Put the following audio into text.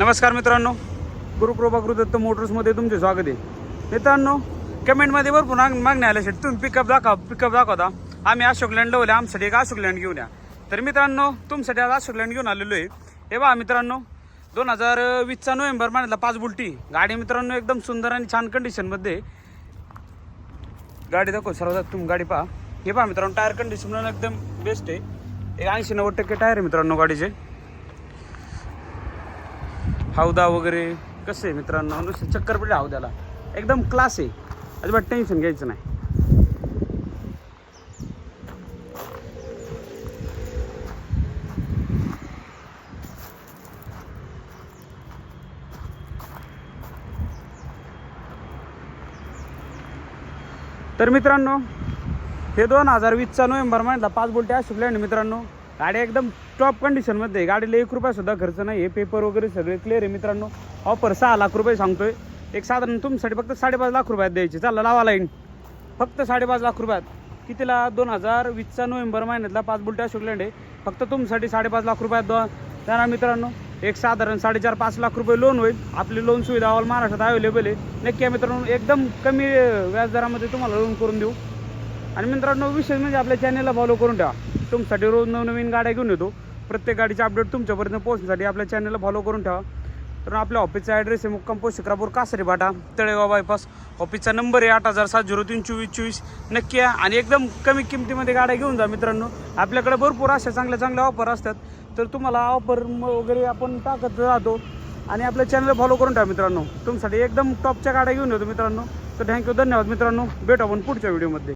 नमस्कार मित्रांनो. गुरुकृपा गुरुदत्त मोटर्समध्ये तुमचे स्वागत आहे. मित्रांनो कमेंटमध्ये भरपूर माग मागणी आल्या शेट तुम्ही पिकअप दाखवा पिकअप दाखवता आम्ही अशोक लँड लावले आमच्यासाठी एक अशोक लँड घेऊन या. तर मित्रांनो तुमच्यासाठी आज अशोक लँड घेऊन आलेलो आहे. हे पहा मित्रांनो दोन हजार वीसचा नोव्हेंबर महिन्यातला पाच बुलटी. गाडी मित्रांनो एकदम सुंदर आणि छान कंडिशनमध्ये गाडी दाखव सर्वात तुम्ही गाडी पहा. हे पहा मित्रांनो टायर कंडिशन एकदम बेस्ट आहे. एक ऐंशी नव्वद टक्के टायर आहे मित्रांनो गाडीचे. हौदा वगैरे कसं आहे मित्रांनो? नुसतं चक्कर पडले हौद्याला. एकदम क्लास आहे. अजिबात टेन्शन घ्यायचं नाही. तर मित्रांनो हे दोन हजार वीसचा नोव्हेंबर महिन्यातला पाच बोलटे असू आणि मित्रांनो. गाडी एकदम टॉप कंडिशनमध्ये गाडीला एक रुपयासुद्धा खर्च नाही आहे पेपर वगैरे सगळे क्लिअर आहे मित्रांनो. ऑफर सहा लाख रुपये सांगतोय. एक साधारण तुमच्यासाठी फक्त साडेपाच लाख रुपयात द्यायचे. चला लावा लाईन फक्त साडेपाच लाख रुपयात. कितीला? दोन हजार वीसचा नोव्हेंबर महिन्यातला पाच बुलटे अशोकलँड आहे फक्त तुमच्यासाठी साडेपाच लाख रुपयात द्या. देणार मित्रांनो एक साधारण साडेचार पाच लाख रुपये लोन होईल. आपली लोन सुविधा ऑल महाराष्ट्रात अवेलेबल आहे. नक्की आहे मित्रांनो एकदम कमी व्याजदरामध्ये तुम्हाला लोन करून देऊ. आणि मित्रांनो विशेष म्हणजे आपल्या चॅनलला फॉलो करून ठेवा. तुमच्यासाठी रोज नवनवीन गाड्या घेऊन येतो. प्रत्येक गाडीचे अपडेट तुमच्यापर्यंत पोहोचण्यासाठी आपल्या चॅनलला फॉलो करून ठेवा. तर आपल्या ऑफिसचा ॲड्रेस आहे मुक्काम पोशिक्रापूर शिक्रापूर कासरी बाटा तळेगाव बायपास ऑफिसचा नंबर आहे आठ हजार सात झिरो तीन चोवीस चोवीस. नक्की या आणि एकदम कमी किमतीमध्ये गाड्या घेऊन जा मित्रांनो. आपल्याकडे भरपूर अशा चांगल्या चांगल्या ऑफर असतात. तर तुम्हाला ऑफर वगैरे आपण टाकत राहतो. आणि आपल्या चॅनल फॉलो करून ठेवा मित्रांनो. तुमच्यासाठी एकदम टॉपच्या गाड्या घेऊन येतो मित्रांनो. तर थँक्यू धन्यवाद मित्रांनो. भेटू आपण पुढच्या व्हिडिओमध्ये